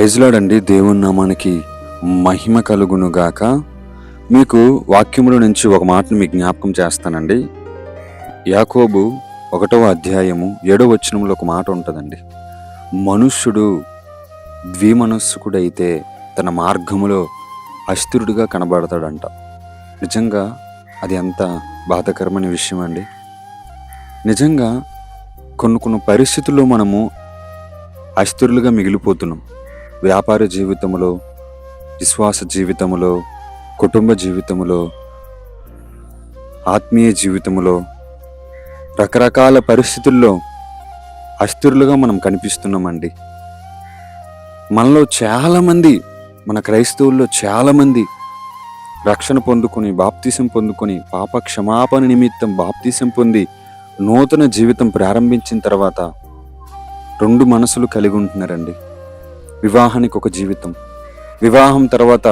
ప్రైజ్లాడండి దేవుని నామానికి మహిమ కలుగును గాక మీకు వాక్యముల నుంచి ఒక మాటను మీకు జ్ఞాపకం చేస్తానండి. యాకోబు ఒకటవ అధ్యాయము ఏడవ వచనంలో ఒక మాట ఉంటుందండి. మనుష్యుడు ద్విమనస్సుకుడైతే తన మార్గములో అస్థిరుడిగా కనబడతాడంట. నిజంగా అది ఎంత బాధకరమైన విషయం అండి నిజంగా కొన్ని కొన్ని పరిస్థితుల్లో మనము అస్థిరులుగా మిగిలిపోతున్నాం. వ్యాపార జీవితంలో విశ్వాస జీవితంలో కుటుంబ జీవితంలో ఆత్మీయ జీవితంలో రకరకాల పరిస్థితుల్లో అస్థిరులుగా మనం కనిపిస్తున్నామండి. మనలో చాలామంది మన క్రైస్తవుల్లో చాలామంది రక్షణ పొందుకొని బాప్తీసం పొందుకొని పాప క్షమాపణ నిమిత్తం బాప్తీసం పొంది నూతన జీవితం ప్రారంభించిన తర్వాత రెండు మనసులు కలిగి ఉంటున్నారండి. వివాహానికి ఒక జీవితం. వివాహం తర్వాత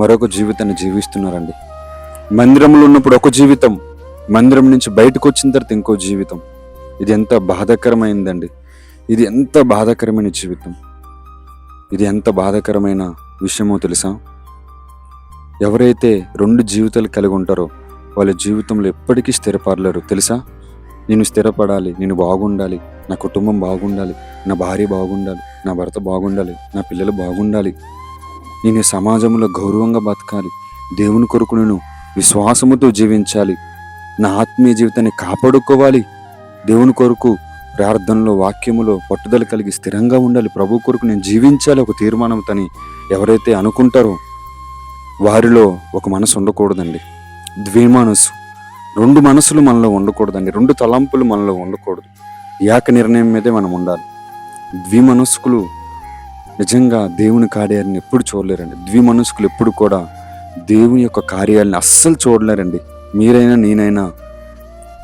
మరొక జీవితాన్ని జీవిస్తున్నారండి. మందిరంలో ఉన్నప్పుడు ఒక జీవితం మందిరం నుంచి బయటకు వచ్చిన తర్వాత ఇంకో జీవితం. ఇది ఎంత బాధాకరమైందండి. ఇది ఎంత బాధాకరమైన జీవితం. ఇది ఎంత బాధాకరమైన విషయమో తెలుసా? ఎవరైతే రెండు జీవితాలు కలిగి ఉంటారో వాళ్ళ జీవితంలో ఎప్పటికీ స్థిరపడలేరు. తెలుసా? నేను స్థిరపడాలి నేను బాగుండాలి నా కుటుంబం బాగుండాలి నా భార్య బాగుండాలి నా భర్త బాగుండాలి నా పిల్లలు బాగుండాలి. నేను సమాజంలో గౌరవంగా బతకాలి దేవుని కొరకు నేను విశ్వాసముతో జీవించాలి నా ఆత్మీయ జీవితాన్ని కాపాడుకోవాలి. దేవుని కొరకు ప్రార్థనలో వాక్యములో పట్టుదల కలిగి స్థిరంగా ఉండాలి. ప్రభు కొరకు నేను జీవించాలి ఒక తీర్మానంతోని ఎవరైతే అనుకుంటారో వారిలో ఒక మనసు ఉండకూడదండి. ద్విమనసు రెండు మనసులు మనలో ఉండకూడదండి. రెండు తలంపులు మనలో ఉండకూడదు. ఏక నిర్ణయం మీదే మనం ఉండాలి. ద్విమనస్కులు నిజంగా దేవుని కార్యాలను ఎప్పుడు చూడలేరండి. ద్విమనస్కులు ఎప్పుడు కూడా దేవుని యొక్క కార్యాలను అస్సలు చూడలేరండి. మీరైనా నేనైనా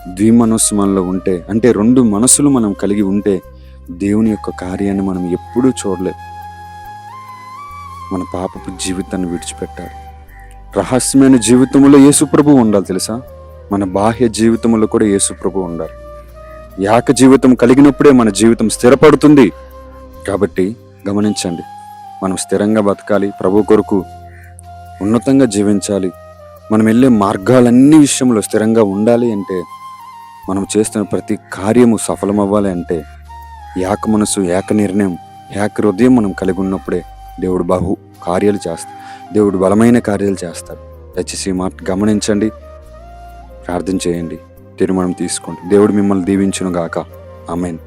ద్విమనస్సు మనలో ఉంటే అంటే రెండు మనసులు మనం కలిగి ఉంటే దేవుని యొక్క కార్యాన్ని మనం ఎప్పుడూ చూడలేం. మన పాపపు జీవితాన్ని విడిచిపెట్టాలి. రహస్యమైన జీవితంలో యేసుప్రభు ఉండాలి తెలుసా? మన బాహ్య జీవితంలో కూడా యేసుప్రభు ఉండాలి. యాక జీవితం కలిగినప్పుడే మన జీవితం స్థిరపడుతుంది. కాబట్టి గమనించండి మనం స్థిరంగా బతకాలి ప్రభు కొరకు ఉన్నతంగా జీవించాలి మనం వెళ్ళే మార్గాలన్నీ విషయంలో స్థిరంగా ఉండాలి అంటే మనం చేస్తున్న ప్రతి కార్యము సఫలమవ్వాలి అంటే ఏక మనసు ఏక నిర్ణయం ఏక హృదయం మనం కలిగి ఉన్నప్పుడే దేవుడు బహు కార్యాలు చేస్తాడు దేవుడు బలమైన కార్యాలు చేస్తాడు. దయచేసి మాట గమనించండి ప్రార్థన చేయండి. తీర్మానం తీసుకోండి దేవుడు మిమ్మల్ని దీవించును గాక ఆమెన్.